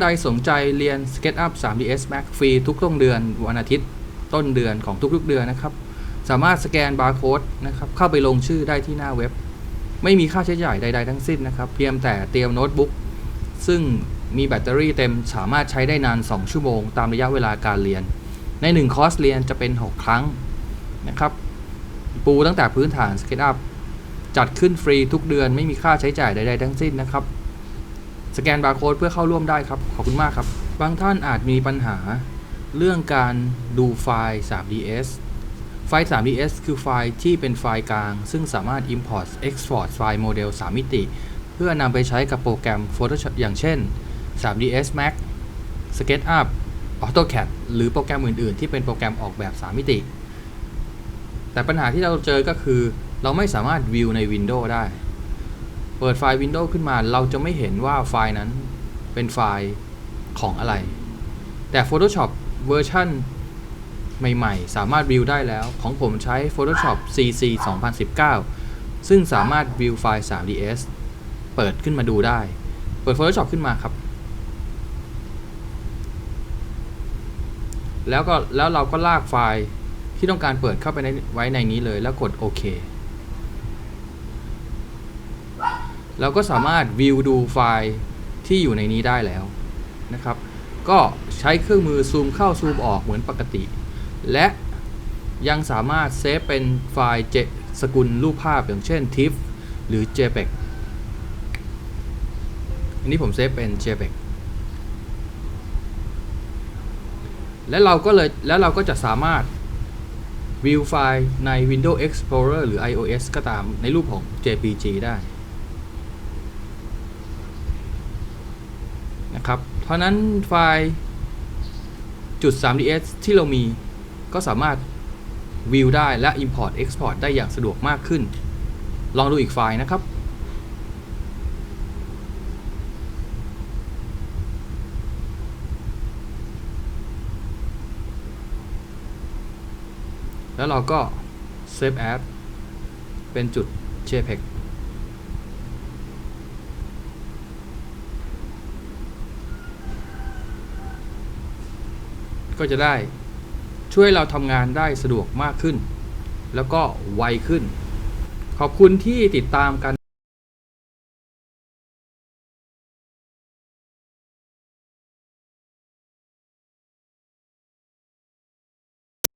ใดสนใจเรียน SketchUp 3ds Max ฟรีทุกต้นเดือนวันอาทิตย์ต้นเดือนของทุกๆเดือนนะครับ สามารถสแกนบาร์โค้ดนะครับเข้าไปลงชื่อได้ที่หน้าเว็บ ไม่มีค่าใช้จ่ายใด ๆ ทั้งสิ้นนะครับ เพียงแต่เตรียมโน้ตบุ๊กซึ่งมีแบตเตอรี่เต็มสามารถใช้ได้นาน 2 ชั่วโมง ตามระยะเวลาการเรียน ใน 1 คอร์สเรียนจะเป็น 6 ครั้งนะครับปูตั้งแต่พื้นฐาน SketchUp จัดขึ้นฟรีทุกเดือนไม่มีค่าใช้จ่ายใด ๆ ทั้งสิ้นนะครับ สแกนบาร์โค้ดเพื่อเข้าร่วมได้ครับ ขอบคุณมากครับ บางท่านอาจมีปัญหาเรื่องการดูไฟล์ 3ds ไฟล์ 3ds คือไฟล์ที่เป็นไฟล์กลาง ซึ่งสามารถ import export ไฟล์โมเดล 3 มิติ เพื่อนำไปใช้กับโปรแกรม Photoshop อย่างเช่น 3ds Max SketchUp AutoCAD หรือโปรแกรมอื่น ๆ ที่เป็นโปรแกรมออกแบบ 3 มิติ แต่ปัญหาที่เราเจอก็คือ เราไม่สามารถวิวใน Windows ได้ เปิดไฟล์ Windows ขึ้นมา เราจะไม่เห็นว่าไฟล์นั้นเป็นไฟล์ของอะไร แต่ Photoshop เวอร์ชันใหม่ ๆ สามารถวิวได้แล้ว ของผมใช้ Photoshop CC 2019 ซึ่งสามารถวิวไฟล์ 3ds เปิดขึ้นมาดูได้ เปิด Photoshop ขึ้นมาครับ แล้วก็แล้วเราก็ลากไฟล์ที่ต้องการเปิดเข้าไปในไว้ในนี้เลยแล้วกดโอเค เราก็สามารถวิวดูไฟล์ที่อยู่ในนี้ได้แล้วนะครับ ก็ใช้เครื่องมือซูมเข้าซูมออกเหมือนปกติ และยังสามารถเซฟเป็นไฟล์เจสกุลรูปภาพอย่างเช่น TIFF หรือ JPEG อันนี้ผมเซฟเป็น JPEG และเราก็เลยแล้วเราก็จะสามารถวิวไฟล์ใน Windows Explorer หรือ iOS ก็ตามในรูปของ JPG ได้ นะครับ เพราะนั้นไฟล์จุด 3ds ที่เรามีก็สามารถวิวได้และ Import Export ได้อย่างสะดวกมากขึ้น ลองดูอีกไฟล์นะครับ แล้วเราก็ Save As เป็นจุด JPEG ก็จะได้ช่วยเราทำงานได้สะดวกมากขึ้น แล้วก็ไวขึ้น ขอบคุณที่ติดตามกัน